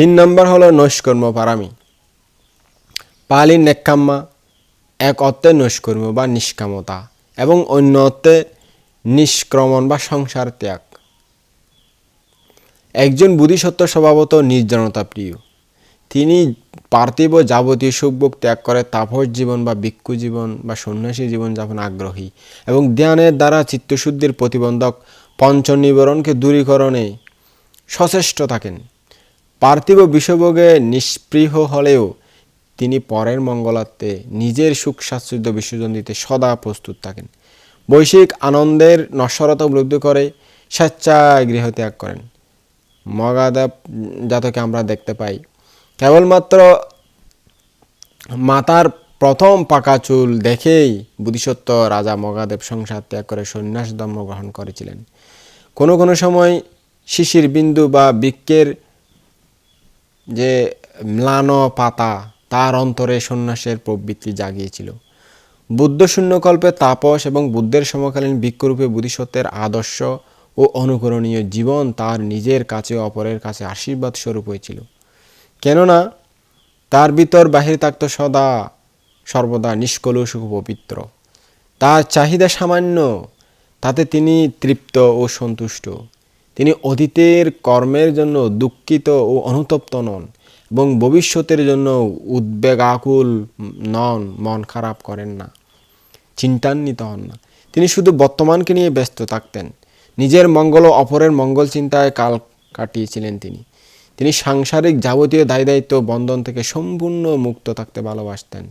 তিন নম্বর হলো নৈষ্কর্ম পারামি। পালি নেক্কাম্মা এক অর্থে নৈষ্কর্ম বা নিষ্কামতা এবং অন্য অর্থে নিষ্ক্রমণ বা সংসার ত্যাগ। একজন বুদ্ধিসত্ত্ব স্বভাবত নির্জনতা প্রিয়। তিনি পার্থিব যাবতীয় সুখভোগ ত্যাগ করে তাপস জীবন বা ভিক্ষু জীবন বা সন্ন্যাসী জীবন যাপন আগ্রহী এবং ধ্যানের দ্বারা চিত্তশুদ্ধির প্রতিবন্ধক পঞ্চনিবরণকে দূরীকরণে সচেষ্ট থাকেন। পার্থিব বিষভোগে নিষ্পৃহ হলেও তিনি পরের মঙ্গলার্থে নিজের সুখ স্বাচ্ছন্দ্য বিসর্জন দিতে সদা প্রস্তুত থাকেন। বৈশ্বিক আনন্দের নশ্বরতা উপলব্ধি করে স্বেচ্ছায় গৃহত্যাগ করেন। মগাদেব জাতকে আমরা দেখতে পাই। কেবলমাত্র মাতার প্রথম পাকা চুল দেখেই বুদ্ধিসত্ত্ব রাজা মগাদেব সংসার ত্যাগ করে সন্ন্যাস ধর্ম গ্রহণ করেছিলেন। কোনো কোনো সময় শিশির বিন্দু বা বৃক্ষের যে ম্লান পাতা তার অন্তরে সন্ন্যাসের প্রবৃত্তি জাগিয়েছিল। বুদ্ধ শূন্যকল্পে তাপস এবং বুদ্ধের সমকালীন বৃক্ষরূপে বুদ্ধিসত্ত্বের আদর্শ ও অনুকরণীয় জীবন তার নিজের কাছে অপরের কাছে আশীর্বাদ স্বরূপ হয়েছিল। কেননা তার ভিতর বাহির থাকতো সদা সর্বদা নিষ্কলুষ পবিত্র। তার চাহিদা সামান্য, তাতে তিনি তৃপ্ত ও সন্তুষ্ট। তিনি অতীতের কর্মের জন্য দুঃখিত ও অনুতপ্ত নন এবং ভবিষ্যতের জন্য উদ্বেগাকুল নন, মন খারাপ করেন না, চিন্তান্বিত হন না। তিনি শুধু বর্তমানকে নিয়ে ব্যস্ত থাকতেন। নিজের মঙ্গল ও অপরের মঙ্গল চিন্তায় কাল কাটিয়েছিলেন তিনি। তিনি সাংসারিক যাবতীয় দায় দায়িত্ব বন্ধন থেকে সম্পূর্ণ মুক্ত থাকতে ভালোবাসতেন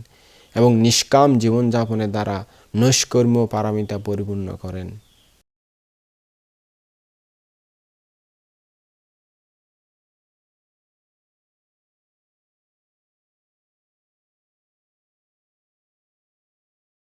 এবং নিষ্কাম জীবনযাপনের দ্বারা নৈষ্কর্ম পারামিতা পরিপূর্ণ করেন।